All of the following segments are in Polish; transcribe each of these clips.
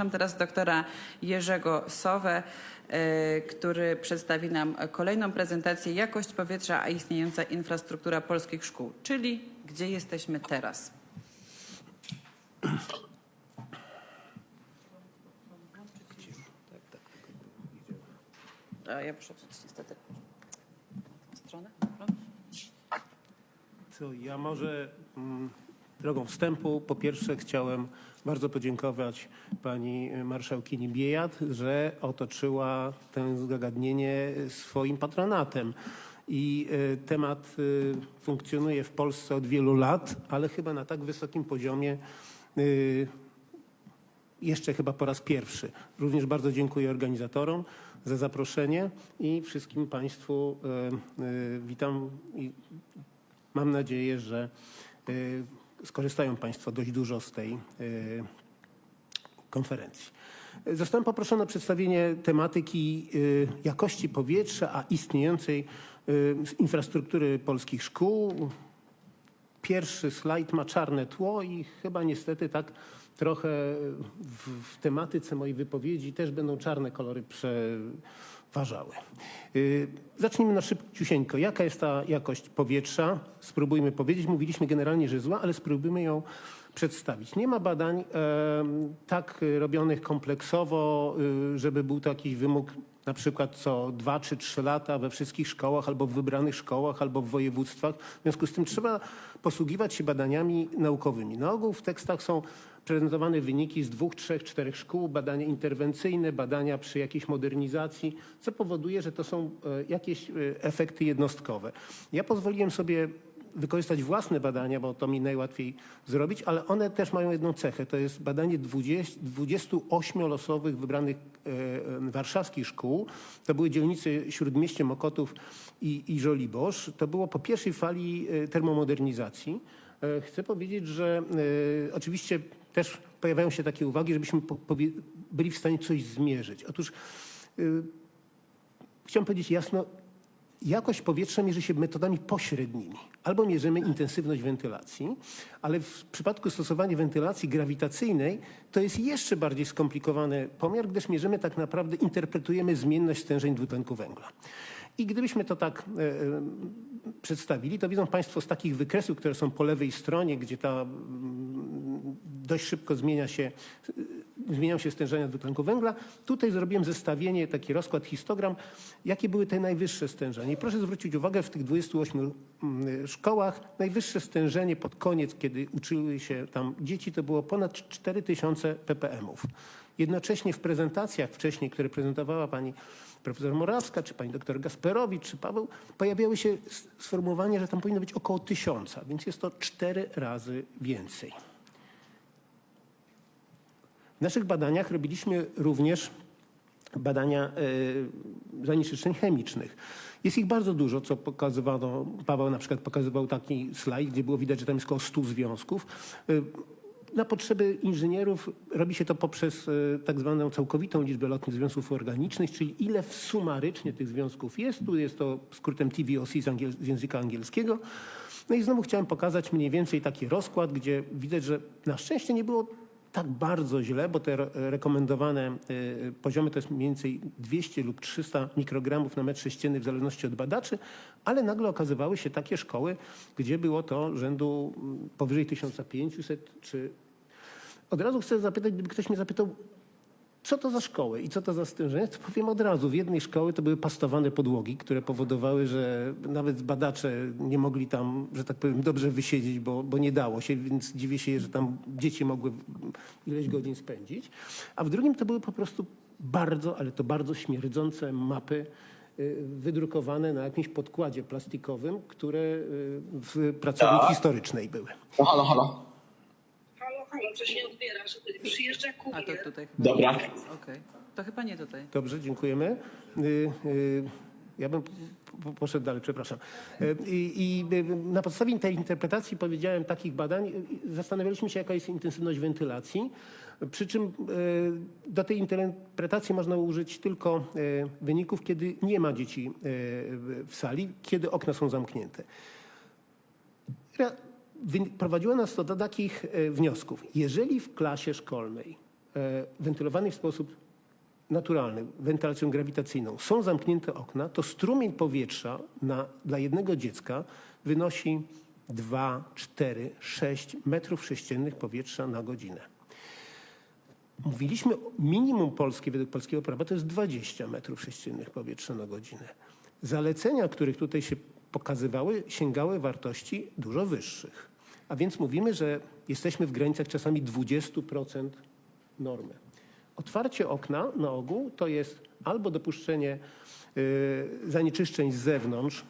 Zapraszam teraz doktora Jerzego Sowę, e, który przedstawi nam kolejną prezentację Jakość powietrza, a istniejąca infrastruktura polskich szkół, czyli gdzie jesteśmy teraz. A ja muszę niestety stronę. To ja może mm, drogą wstępu po pierwsze chciałem bardzo podziękować pani marszałkini Biejat, że otoczyła to zagadnienie swoim patronatem. I y, temat y, funkcjonuje w Polsce od wielu lat, ale chyba na tak wysokim poziomie y, jeszcze chyba po raz pierwszy. Również bardzo dziękuję organizatorom za zaproszenie i wszystkim Państwu e, e, witam i mam nadzieję, że e, skorzystają Państwo dość dużo z tej e, konferencji. Zostałem poproszony o przedstawienie tematyki y, jakości powietrza, a istniejącej y, infrastruktury polskich szkół. Pierwszy slajd ma czarne tło i chyba niestety tak trochę w, w tematyce mojej wypowiedzi też będą czarne kolory przeważały. Y, Zacznijmy na szybciusieńko. Jaka jest ta jakość powietrza? Spróbujmy powiedzieć. Mówiliśmy generalnie, że zła, ale spróbujmy ją przedstawić. Nie ma badań tak robionych kompleksowo, y, żeby był to jakiś wymóg na przykład co dwa czy trzy lata we wszystkich szkołach albo w wybranych szkołach albo w województwach. W związku z tym trzeba posługiwać się badaniami naukowymi. Na ogół w tekstach są prezentowane wyniki z dwóch, trzech, czterech szkół, badania interwencyjne, badania przy jakiejś modernizacji, co powoduje, że to są e, jakieś e, efekty jednostkowe. Ja pozwoliłem sobie wykorzystać własne badania, bo to mi najłatwiej zrobić, ale one też mają jedną cechę. To jest badanie 20, 28 losowych wybranych e, e, warszawskich szkół. To były dzielnice Śródmieście, Mokotów i, i Żoliborz. To było po pierwszej fali termomodernizacji. E, Chcę powiedzieć, że e, oczywiście też pojawiają się takie uwagi, żebyśmy byli w stanie coś zmierzyć. Otóż chciałem powiedzieć jasno, Jakość powietrza mierzy się metodami pośrednimi. Albo mierzymy intensywność wentylacji, ale w przypadku stosowania wentylacji grawitacyjnej to jest jeszcze bardziej skomplikowany pomiar, gdyż mierzymy tak naprawdę, interpretujemy zmienność stężeń dwutlenku węgla. I gdybyśmy to tak e, e, przedstawili, to widzą Państwo z takich wykresów, które są po lewej stronie, gdzie ta mm, dość szybko zmienia się, y, zmieniają się stężenia dwutlenku węgla. Tutaj zrobiłem zestawienie, taki rozkład, histogram, jakie były te najwyższe stężenia. I proszę zwrócić uwagę, w tych 28 mm, szkołach najwyższe stężenie pod koniec, kiedy uczyły się tam dzieci, to było ponad 4000 ppm-ów. Jednocześnie w prezentacjach wcześniej, które prezentowała pani profesor Morawska, czy pani doktor Gasperowicz, czy Paweł, pojawiały się sformułowania, że tam powinno być około tysiąca, więc jest to cztery razy więcej. W naszych badaniach robiliśmy również badania e, zanieczyszczeń chemicznych. Jest ich bardzo dużo, co pokazywano. Paweł na przykład pokazywał taki slajd, gdzie było widać, że tam jest około 100 związków. E, na potrzeby inżynierów robi się to poprzez e, tak zwaną całkowitą liczbę lotnych związków organicznych, czyli ile sumarycznie tych związków jest. Tu jest to skrótem TVOC z, angiel- z języka angielskiego. No i znowu chciałem pokazać mniej więcej taki rozkład, gdzie widać, że na szczęście nie było tak bardzo źle, bo te re- rekomendowane y, poziomy to jest mniej więcej 200 lub 300 mikrogramów na metr sześcienny w zależności od badaczy, ale nagle okazywały się takie szkoły, gdzie było to rzędu mm, powyżej 1500 czy... Od razu chcę zapytać, gdyby ktoś mnie zapytał, co to za szkoły i co to za stężenie, to powiem od razu. W jednej szkoły to były pastowane podłogi, które powodowały, że nawet badacze nie mogli tam, że tak powiem, dobrze wysiedzieć, bo, bo nie dało się, więc dziwię się, że tam dzieci mogły ileś godzin spędzić. A w drugim to były po prostu bardzo, ale to bardzo śmierdzące mapy y, wydrukowane na jakimś podkładzie plastikowym, które y, w pracowni Tak. historycznej były. No halo, halo. Odbiera, że przyjeżdża A to tutaj chyba. Dobra. Okej. To chyba nie tutaj. Dobrze, dziękujemy. Y, y, Ja bym po- poszedł dalej, przepraszam. Y, I, i y, na podstawie tej interpretacji powiedziałem takich badań, y, zastanawialiśmy się, jaka jest intensywność wentylacji. Przy czym y, do tej interpretacji można użyć tylko y, wyników, kiedy nie ma dzieci y, w sali, kiedy okna są zamknięte. Prowadziło nas to do takich e, wniosków. Jeżeli w klasie szkolnej e, wentylowanej w sposób naturalny, wentylacją grawitacyjną, są zamknięte okna, to strumień powietrza na, dla jednego dziecka wynosi 2, 4, 6 metrów sześciennych powietrza na godzinę. Mówiliśmy, minimum polskie według polskiego prawa to jest 20 metrów sześciennych powietrza na godzinę. Zalecenia, których tutaj się pokazywały, sięgały wartości dużo wyższych. A więc mówimy, że jesteśmy w granicach czasami 20% normy. Otwarcie okna na ogół to jest albo dopuszczenie y, zanieczyszczeń z zewnątrz,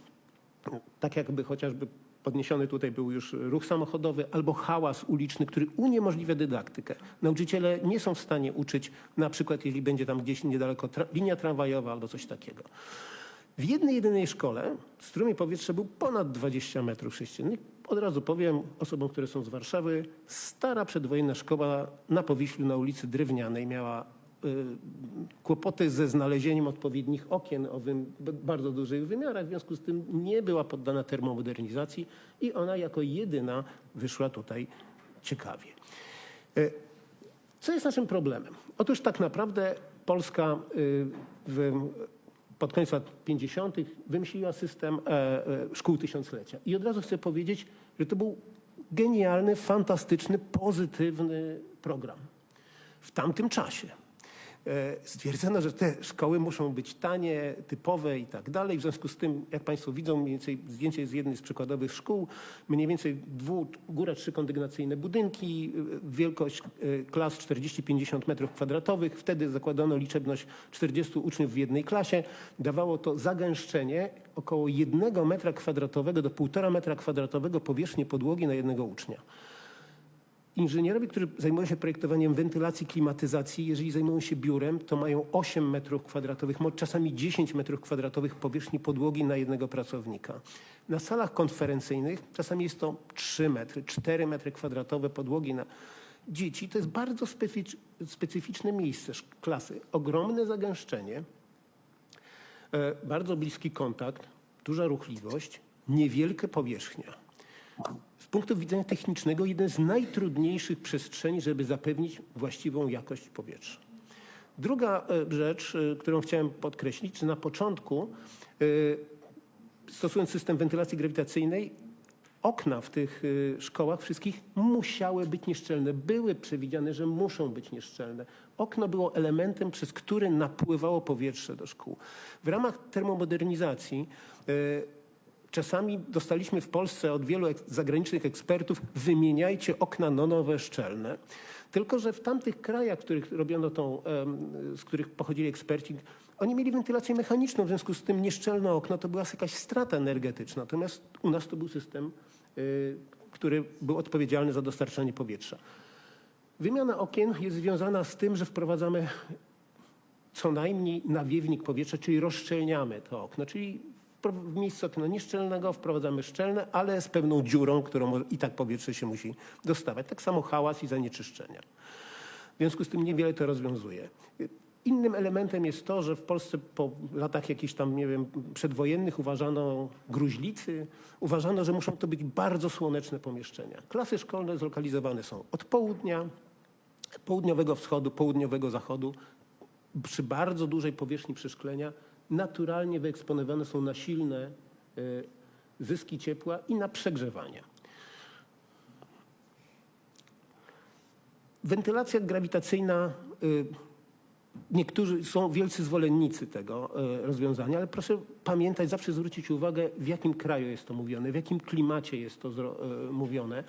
tak jakby chociażby podniesiony tutaj był już ruch samochodowy albo hałas uliczny, który uniemożliwia dydaktykę. Nauczyciele nie są w stanie uczyć, na przykład jeśli będzie tam gdzieś niedaleko tra- linia tramwajowa albo coś takiego. W jednej jedynej szkole strumień powietrza był ponad 20 metrów sześciennych. Od razu powiem osobom, które są z Warszawy, stara przedwojenna szkoła na Powiślu na ulicy Drewnianej miała y, kłopoty ze znalezieniem odpowiednich okien o wym, bardzo dużych wymiarach, w związku z tym nie była poddana termomodernizacji i ona jako jedyna wyszła tutaj ciekawie. Y, Co jest naszym problemem? Otóż tak naprawdę Polska y, w, pod koniec lat 50. wymyśliła system e, e, szkół tysiąclecia. I od razu chcę powiedzieć, że to był genialny, fantastyczny, pozytywny program w tamtym czasie. E, Stwierdzono, że te szkoły muszą być tanie, typowe i tak dalej. W związku z tym, jak Państwo widzą, mniej więcej zdjęcie z jednej z przykładowych szkół, mniej więcej dwu, góra trzy kondygnacyjne budynki, e, wielkość e, klas 40-50 metrów kwadratowych. Wtedy zakładano liczebność 40 uczniów w jednej klasie. Dawało to zagęszczenie około 1 metra kwadratowego do 1,5 metra kwadratowego powierzchni podłogi na jednego ucznia. Inżynierowie, którzy zajmują się projektowaniem wentylacji, klimatyzacji, jeżeli zajmują się biurem, to mają 8 metrów kwadratowych, czasami 10 metrów kwadratowych powierzchni podłogi na jednego pracownika. Na salach konferencyjnych czasami jest to 3 metry, 4 metry kwadratowe podłogi na dzieci. To jest bardzo specyficz- specyficzne miejsce klasy. Ogromne zagęszczenie, e, bardzo bliski kontakt, duża ruchliwość, niewielkie powierzchnia. Punktu widzenia technicznego jeden z najtrudniejszych przestrzeni, żeby zapewnić właściwą jakość powietrza. Druga e, rzecz, e, którą chciałem podkreślić, że na początku, e, stosując system wentylacji grawitacyjnej, okna w tych szkołach wszystkich musiały być nieszczelne. Były przewidziane, że muszą być nieszczelne. Okno było elementem, przez który napływało powietrze do szkół. W ramach termomodernizacji Czasami dostaliśmy w Polsce od wielu zagranicznych ekspertów wymieniajcie okna no nowe, szczelne. Tylko, że w tamtych krajach, w których robiono tą, z których pochodzili eksperci, oni mieli wentylację mechaniczną, w związku z tym nieszczelne okno to była jakaś strata energetyczna. Natomiast u nas to był system, y, który był odpowiedzialny za dostarczanie powietrza. Wymiana okien jest związana z tym, że wprowadzamy co najmniej nawiewnik powietrza, czyli rozszczelniamy to okno, czyli w miejsce okna nieszczelnego wprowadzamy szczelne, ale z pewną dziurą, którą i tak powietrze się musi dostawać. Tak samo hałas i zanieczyszczenia. W związku z tym niewiele to rozwiązuje. Innym elementem jest to, że w Polsce po latach jakichś tam, nie wiem, przedwojennych uważano gruźlicy, uważano, że muszą to być bardzo słoneczne pomieszczenia. Klasy szkolne zlokalizowane są od południa, południowego wschodu, południowego zachodu, przy bardzo dużej powierzchni przeszklenia naturalnie wyeksponowane są na silne y, zyski ciepła i na przegrzewanie. Wentylacja grawitacyjna, y, niektórzy są wielcy zwolennicy tego y, rozwiązania, ale proszę pamiętać, zawsze zwrócić uwagę, w jakim kraju jest to mówione, w jakim klimacie jest to mówione,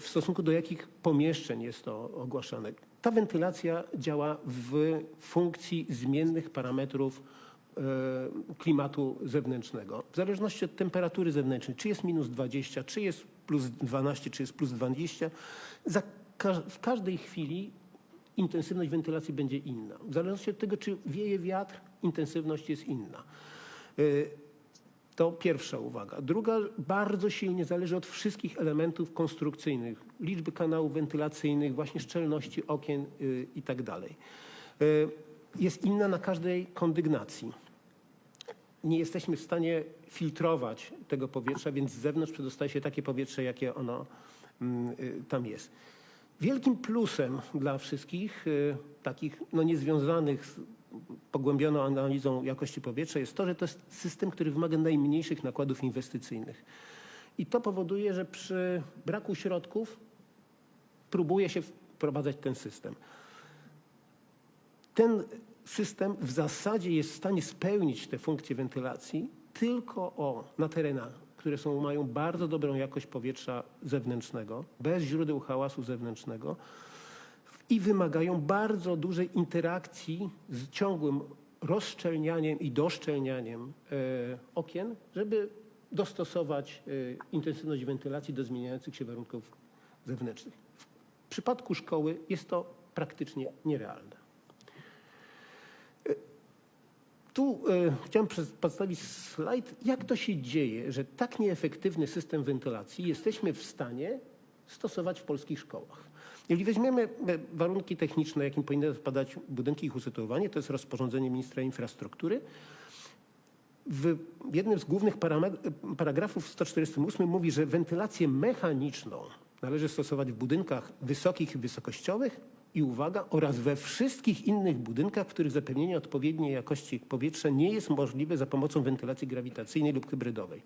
w stosunku do jakich pomieszczeń jest to ogłaszane. Ta wentylacja działa w funkcji zmiennych parametrów y, klimatu zewnętrznego. W zależności od temperatury zewnętrznej, czy jest minus 20, czy jest plus 12, czy jest plus 20, za ka- w każdej chwili intensywność wentylacji będzie inna. W zależności od tego, czy wieje wiatr, intensywność jest inna. To pierwsza uwaga. Druga, bardzo silnie zależy od wszystkich elementów konstrukcyjnych, liczby kanałów wentylacyjnych, właśnie szczelności okien y, i tak. Y, Jest inna na każdej kondygnacji. Nie jesteśmy w stanie filtrować tego powietrza, więc z zewnątrz przedostaje się takie powietrze, jakie ono mm, y, tam jest. Wielkim plusem dla wszystkich takich no, niezwiązanych z pogłębioną analizą jakości powietrza jest to, że to jest system, który wymaga najmniejszych nakładów inwestycyjnych. I to powoduje, że przy braku środków próbuje się wprowadzać ten system. Ten system w zasadzie jest w stanie spełnić te funkcje wentylacji tylko o, na terenach, które są, mają bardzo dobrą jakość powietrza zewnętrznego, bez źródeł hałasu zewnętrznego i wymagają bardzo dużej interakcji z ciągłym rozszczelnianiem i doszczelnianiem e, okien, żeby dostosować e, intensywność wentylacji do zmieniających się warunków zewnętrznych. W przypadku szkoły jest to praktycznie nierealne. Tu e, chciałem przez- przedstawić slajd, jak to się dzieje, że tak nieefektywny system wentylacji jesteśmy w stanie stosować w polskich szkołach. Jeżeli weźmiemy e, warunki techniczne, jakim powinny odpowiadać budynki i ich usytuowanie, to jest rozporządzenie ministra infrastruktury. W jednym z głównych paragrafów 148 mówi, że wentylację mechaniczną należy stosować w budynkach wysokich i wysokościowych i uwaga, oraz we wszystkich innych budynkach, w których zapewnienie odpowiedniej jakości powietrza nie jest możliwe za pomocą wentylacji grawitacyjnej lub hybrydowej.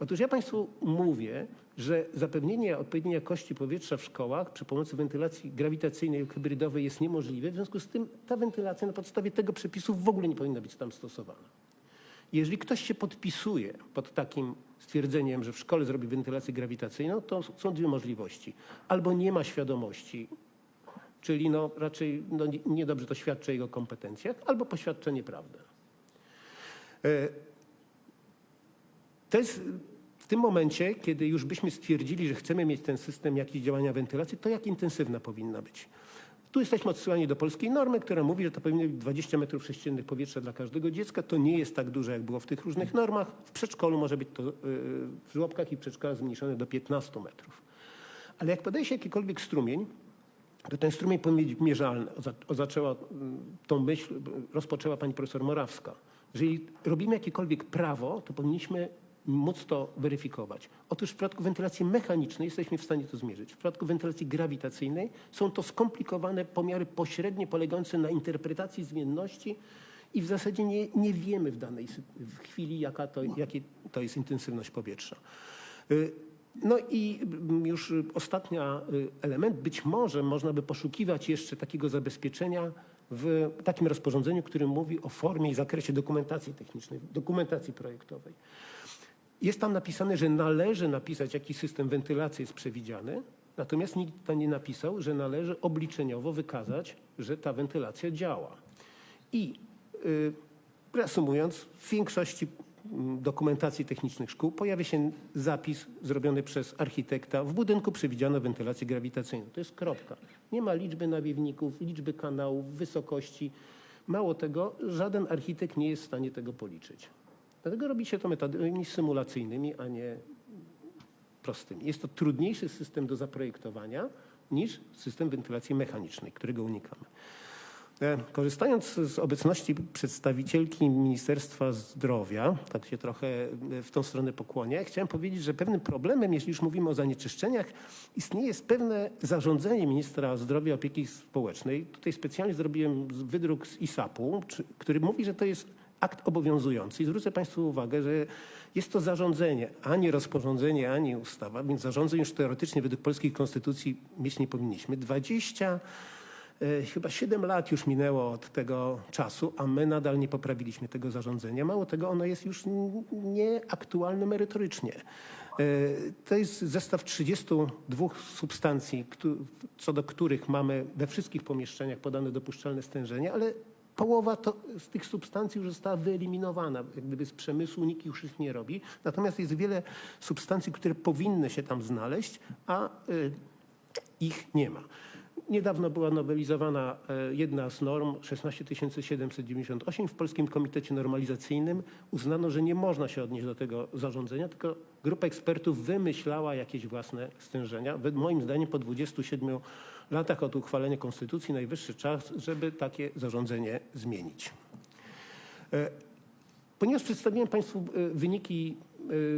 Otóż ja Państwu mówię, że zapewnienie odpowiedniej jakości powietrza w szkołach przy pomocy wentylacji grawitacyjnej lub hybrydowej jest niemożliwe. W związku z tym ta wentylacja na podstawie tego przepisu w ogóle nie powinna być tam stosowana. Jeżeli ktoś się podpisuje pod takim stwierdzeniem, że w szkole zrobi wentylację grawitacyjną, to są dwie możliwości. Albo nie ma świadomości, czyli no raczej no nie- niedobrze to świadczy o jego kompetencjach, albo poświadcza nieprawdę. E, To jest w tym momencie, kiedy już byśmy stwierdzili, że chcemy mieć ten system jakiejś działania wentylacji, to jak intensywna powinna być? Tu jesteśmy odsyłani do polskiej normy, która mówi, że to powinno być 20 metrów sześciennych powietrza dla każdego dziecka. To nie jest tak dużo, jak było w tych różnych normach. W przedszkolu może być to yy, w żłobkach i przedszkolach zmniejszone do 15 metrów. Ale jak podaje się jakikolwiek strumień, to ten strumień powinien być mierzalny. O, za- o zaczęła tą myśl, rozpoczęła pani profesor Morawska. Jeżeli robimy jakiekolwiek prawo, to powinniśmy móc to weryfikować. Otóż w przypadku wentylacji mechanicznej jesteśmy w stanie to zmierzyć. W przypadku wentylacji grawitacyjnej są to skomplikowane pomiary pośrednie polegające na interpretacji zmienności i w zasadzie nie, nie wiemy w danej w chwili, jaka to, jakie to jest intensywność powietrza. Y, No i mm, już ostatnia y, element. Być może można by poszukiwać jeszcze takiego zabezpieczenia w takim rozporządzeniu, które mówi o formie i zakresie dokumentacji technicznej, dokumentacji projektowej. Jest tam napisane, że należy napisać, jaki system wentylacji jest przewidziany, natomiast nikt tam nie napisał, że należy obliczeniowo wykazać, że ta wentylacja działa. I y, reasumując, w większości mm, dokumentacji technicznych szkół pojawia się zapis zrobiony przez architekta. W budynku przewidziano wentylację grawitacyjną. To jest kropka. Nie ma liczby nawiewników, liczby kanałów, wysokości. Mało tego, żaden architekt nie jest w stanie tego policzyć. Dlatego robi się to metodami symulacyjnymi, a nie prostymi. Jest to trudniejszy system do zaprojektowania niż system wentylacji mechanicznej, którego unikamy. E, Korzystając z obecności przedstawicielki Ministerstwa Zdrowia, tak się trochę e, w tą stronę pokłonię, chciałem powiedzieć, że pewnym problemem, jeśli już mówimy o zanieczyszczeniach, istnieje pewne zarządzenie Ministra Zdrowia i Opieki Społecznej. Tutaj specjalnie zrobiłem wydruk z ISAP-u, który mówi, że to jest akt obowiązujący. I zwrócę Państwu uwagę, że jest to zarządzenie, ani rozporządzenie, ani ustawa, więc zarządzeń już teoretycznie według polskiej konstytucji mieć nie powinniśmy. 20 E, Chyba 7 lat już minęło od tego czasu, a my nadal nie poprawiliśmy tego zarządzenia. Mało tego, ono jest już nieaktualne merytorycznie. E, To jest zestaw 32 substancji, co do których mamy we wszystkich pomieszczeniach podane dopuszczalne stężenie, ale połowa to, z tych substancji już została wyeliminowana. Gdyby z przemysłu nikt już ich nie robi. Natomiast jest wiele substancji, które powinny się tam znaleźć, a y, ich nie ma. Niedawno była nowelizowana e, jedna z norm 16798 w Polskim Komitecie Normalizacyjnym. Uznano, że nie można się odnieść do tego zarządzenia, tylko grupa ekspertów wymyślała jakieś własne stężenia. Moim zdaniem po 27 latach od uchwalenia konstytucji najwyższy czas, żeby takie zarządzenie zmienić. E, Ponieważ przedstawiłem Państwu e, wyniki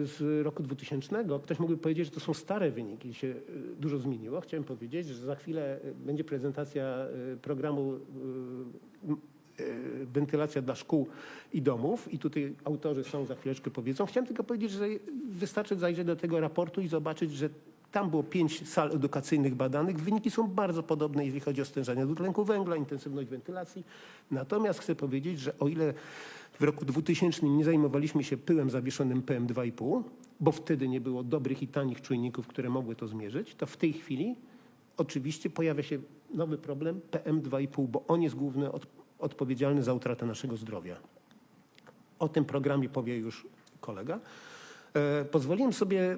z roku 2000, ktoś mógłby powiedzieć, że to są stare wyniki, się dużo zmieniło. Chciałem powiedzieć, że za chwilę będzie prezentacja programu wentylacja dla szkół i domów i tutaj autorzy są za chwileczkę powiedzą. Chciałem tylko powiedzieć, że wystarczy zajrzeć do tego raportu i zobaczyć, że tam było pięć sal edukacyjnych badanych. Wyniki są bardzo podobne, jeżeli chodzi o stężenie dwutlenku węgla, intensywność wentylacji. Natomiast chcę powiedzieć, że o ile w roku 2000 nie zajmowaliśmy się pyłem zawieszonym PM2,5, bo wtedy nie było dobrych i tanich czujników, które mogły to zmierzyć, to w tej chwili oczywiście pojawia się nowy problem PM2,5, bo on jest główny od, odpowiedzialny za utratę naszego zdrowia. O tym programie powie już kolega. E, Pozwoliłem sobie e,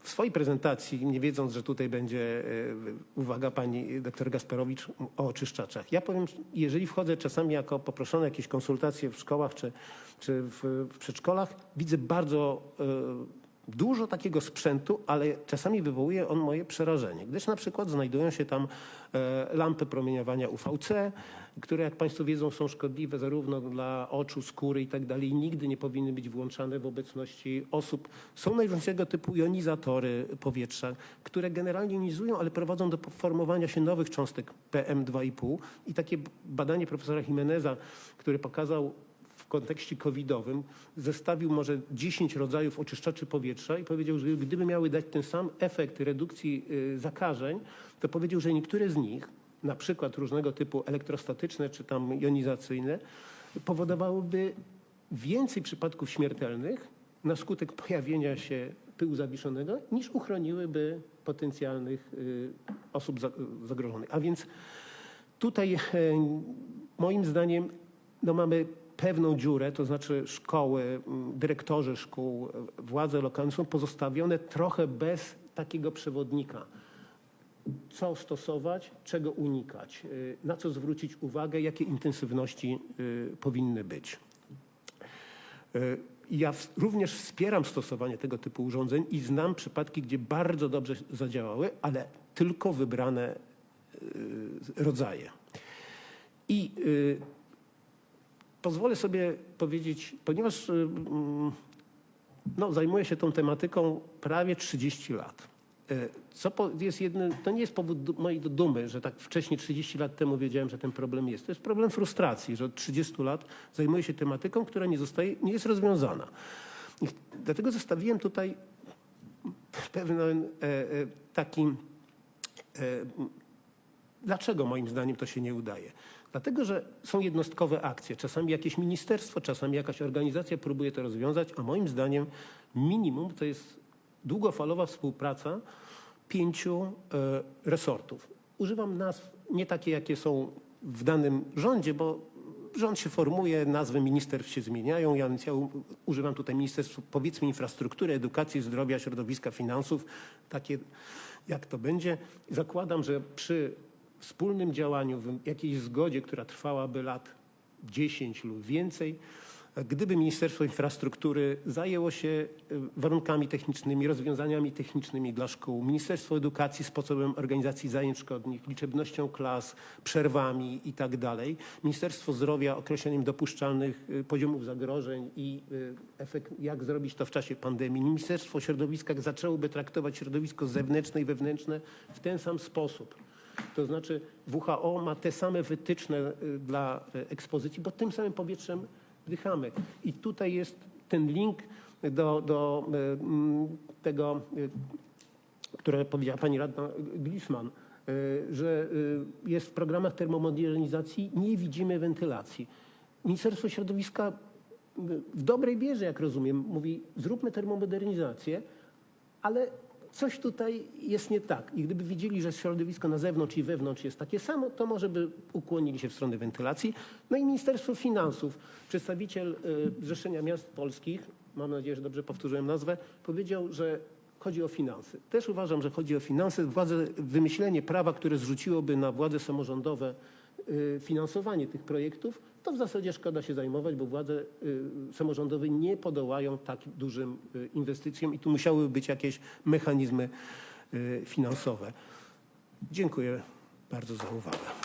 w swojej prezentacji, nie wiedząc, że tutaj będzie e, uwaga pani doktor Gasperowicz o oczyszczaczach. Ja powiem, jeżeli wchodzę czasami jako poproszony o jakieś konsultacje w szkołach czy, czy w, w przedszkolach, widzę bardzo dużo takiego sprzętu, ale czasami wywołuje on moje przerażenie, gdyż na przykład znajdują się tam e, lampy promieniowania UVC, które jak Państwo wiedzą są szkodliwe zarówno dla oczu, skóry i tak nigdy nie powinny być włączane w obecności osób. Są najróżniejszego typu jonizatory powietrza, które generalnie jonizują, ale prowadzą do formowania się nowych cząstek PM2,5 i takie badanie profesora Jimeneza, który pokazał w kontekście covidowym zestawił może 10 rodzajów oczyszczaczy powietrza i powiedział, że gdyby miały dać ten sam efekt redukcji y, zakażeń, to powiedział, że niektóre z nich, na przykład różnego typu elektrostatyczne czy tam jonizacyjne, powodowałyby więcej przypadków śmiertelnych na skutek pojawienia się pyłu zawiszonego, niż uchroniłyby potencjalnych y, osób za- zagrożonych. A więc Tutaj e, moim zdaniem no mamy pewną dziurę, to znaczy szkoły, dyrektorzy szkół, e, władze lokalne są pozostawione trochę bez takiego przewodnika. Co stosować, czego unikać, e, na co zwrócić uwagę, jakie intensywności e, powinny być. Ja również wspieram stosowanie tego typu urządzeń i znam przypadki, gdzie bardzo dobrze zadziałały, ale tylko wybrane rodzaje. I pozwolę sobie powiedzieć, ponieważ y, mm, no, zajmuję się tą tematyką prawie 30 lat. Y, Co jest jednym, to nie jest powód mojej dumy, że tak wcześniej 30 lat temu wiedziałem, że ten problem jest. To jest problem frustracji, że od 30 lat zajmuję się tematyką, która nie, zostaje, nie jest rozwiązana. I dlatego zostawiłem tutaj pewien e, e, taki e, Dlaczego moim zdaniem to się nie udaje? Dlatego, że są jednostkowe akcje. Czasami jakieś ministerstwo, czasami jakaś organizacja próbuje to rozwiązać, a moim zdaniem minimum to jest długofalowa współpraca pięciu e, resortów. Używam nazw nie takie, jakie są w danym rządzie, bo rząd się formuje, nazwy ministerstw się zmieniają. Ja, ja używam tutaj ministerstw, powiedzmy, infrastruktury, edukacji, zdrowia, środowiska, finansów, takie jak to będzie. Zakładam, że przy wspólnym działaniu, w jakiejś zgodzie, która trwałaby lat 10 lub więcej, gdyby Ministerstwo Infrastruktury zajęło się y, warunkami technicznymi, rozwiązaniami technicznymi dla szkół, Ministerstwo Edukacji sposobem organizacji zajęć szkolnych, liczebnością klas, przerwami i tak Ministerstwo Zdrowia określeniem dopuszczalnych y, poziomów zagrożeń i y, efekt, jak zrobić to w czasie pandemii, Ministerstwo Środowiska zaczęłoby traktować środowisko zewnętrzne i wewnętrzne w ten sam sposób. To znaczy WHO ma te same wytyczne y, dla y, ekspozycji, bo tym samym powietrzem wdychamy. I tutaj jest ten link do, do y, mm, tego, które powiedziała pani radna Gliszman, że jest w programach termomodernizacji, nie widzimy wentylacji. Ministerstwo Środowiska w dobrej wierze, jak rozumiem, mówi zróbmy termomodernizację, ale coś tutaj jest nie tak. I gdyby widzieli, że środowisko na zewnątrz i wewnątrz jest takie samo, to może by ukłonili się w stronę wentylacji. No i Ministerstwo Finansów, przedstawiciel y, Zrzeszenia Miast Polskich, mam nadzieję, że dobrze powtórzyłem nazwę, powiedział, że chodzi o finanse. Też uważam, że chodzi o finanse. Władze, wymyślenie prawa, które zrzuciłoby na władze samorządowe y, finansowanie tych projektów, to w zasadzie szkoda się zajmować, bo władze y, samorządowe nie podołają tak dużym y, inwestycjom i tu musiałyby być jakieś mechanizmy y, finansowe. Dziękuję bardzo za uwagę.